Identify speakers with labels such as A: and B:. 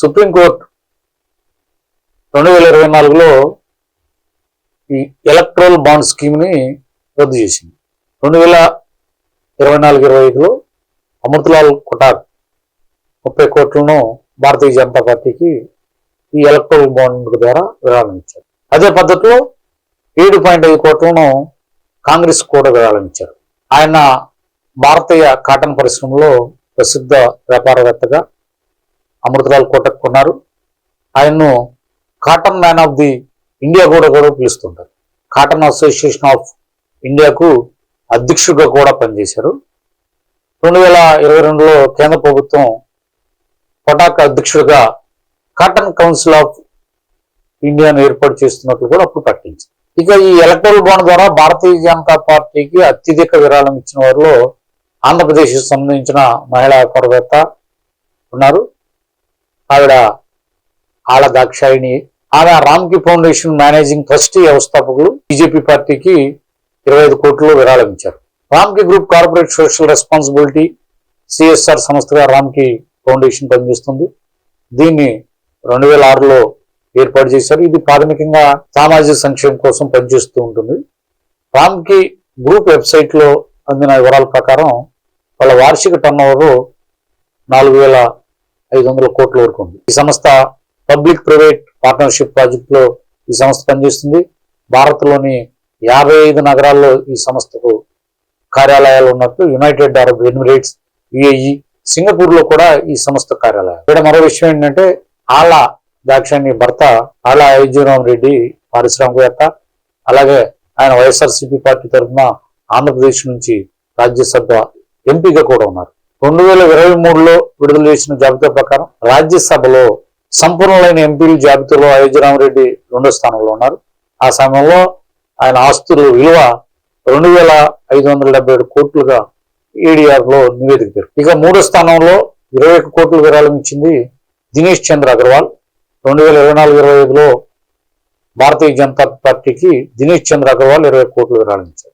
A: Supreme court రెండు వేల ఇరవై నాలుగులో ఈ ఎలక్ట్రల్ బాండ్ స్కీమ్ని రద్దు చేసింది. రెండు వేల ఇరవై నాలుగు ఇరవై ఐదులో అమృతలాల్ కుటార్ ముప్పై కోట్లను భారతీయ జనతా పార్టీకి ఈ ఎలక్ట్రల్ బాండ్ ద్వారా విరాళం ఇచ్చారు. అదే పద్ధతిలో ఏడు పాయింట్ ఐదు కోట్లను కాంగ్రెస్ కూడా విరాళం ఇచ్చారు. ఆయన భారతీయ కాటన్ పరిశ్రమలో ప్రసిద్ధ వ్యాపారవేత్తగా అమృతలాల్ కోటక్ కొన్నారు ఆయన్ను cotton man of the India కూడా కూడా పిలుస్తుంటారు. కాటన్ అసోసియేషన్ ఆఫ్ ఇండియాకు అధ్యక్షుడిగా కూడా పనిచేశారు. రెండు వేల ఇరవై రెండులో కేంద్ర ప్రభుత్వం కొటాక్ అధ్యక్షుడిగా కాటన్ కౌన్సిల్ ఆఫ్ ఇండియాను ఏర్పాటు చేస్తున్నట్లు కూడా అప్పుడు ప్రకటించింది. ఇక ఈ ఎలక్టరల్ బాండ్ ద్వారా భారతీయ జనతా పార్టీకి అత్యధిక విరాళం ఇచ్చిన వారిలో ఆంధ్రప్రదేశ్కి సంబంధించిన మహిళా వ్యాపారవేత్త ఉన్నారు. ఆవిడ ఆళ్ళ దాక్షాయిని ఆమె రామ్కి ఫౌండేషన్ మేనేజింగ్ ట్రస్టీ వ్యవస్థాపకులు బీజేపీ పార్టీకి ఇరవై ఐదు కోట్లు విరాళం ఇచ్చారు Ramky group corporate social responsibility CSR సంస్థగా రామ్కి ఫౌండేషన్ పనిచేస్తుంది. దీన్ని రెండు వేల ఆరులో ఏర్పాటు చేశారు. ఇది ప్రాథమికంగా సామాజిక సంక్షేమం కోసం పనిచేస్తూ ఉంటుంది. రామ్కి గ్రూప్ వెబ్సైట్లో అందిన వివరాల ప్రకారం వాళ్ళ వార్షిక టర్న్ నాలుగు వేల ఐదు వందల కోట్ల వరకు ఉంది. ఈ సంస్థ పబ్లిక్ ప్రైవేట్ పార్ట్నర్షిప్ ప్రాజెక్ట్లో ఈ సంస్థ పనిచేస్తుంది. భారత్లోని యాభై ఐదు నగరాల్లో ఈ సంస్థకు కార్యాలయాలు ఉన్నట్లు యునైటెడ్ అరబ్ ఎమిరేట్స్ యుఏఈ సింగపూర్లో కూడా ఈ సంస్థ కార్యాలయం. ఇక్కడ మరో విషయం ఏంటంటే ఆలా దాక్షాణి భర్త ఆలా ఐజీరామ్ రెడ్డి పారిశ్రామికవేత్త అలాగే ఆయన వైఎస్ఆర్సీపీ పార్టీ తరఫున ఆంధ్రప్రదేశ్ నుంచి రాజ్యసభ ఎంపీగా కూడా ఉన్నారు. రెండు వేల ఇరవై మూడులో విడుదల చేసిన జాబితా ప్రకారం రాజ్యసభలో సంపూర్ణమైన ఎంపీల జాబితాలో అయోధ్యరామరెడ్డి రెండో స్థానంలో ఉన్నారు. ఆ సమయంలో ఆయన ఆస్తుల విలువ రెండు వేల ఐదు వందల డెబ్బై ఏడు కోట్లుగా ఏడీఆర్లో నివేదికారు నివేదిక పేరు. ఇక మూడో స్థానంలో ఇరవై ఒక్క కోట్లు విరాళం ఇచ్చింది దినేష్ చంద్ర అగర్వాల్. రెండు వేల ఇరవై నాలుగు ఇరవై ఐదులో భారతీయ జనతా పార్టీకి దినేష్ చంద్ర అగర్వాల్ ఇరవై కోట్లు విరాళించారు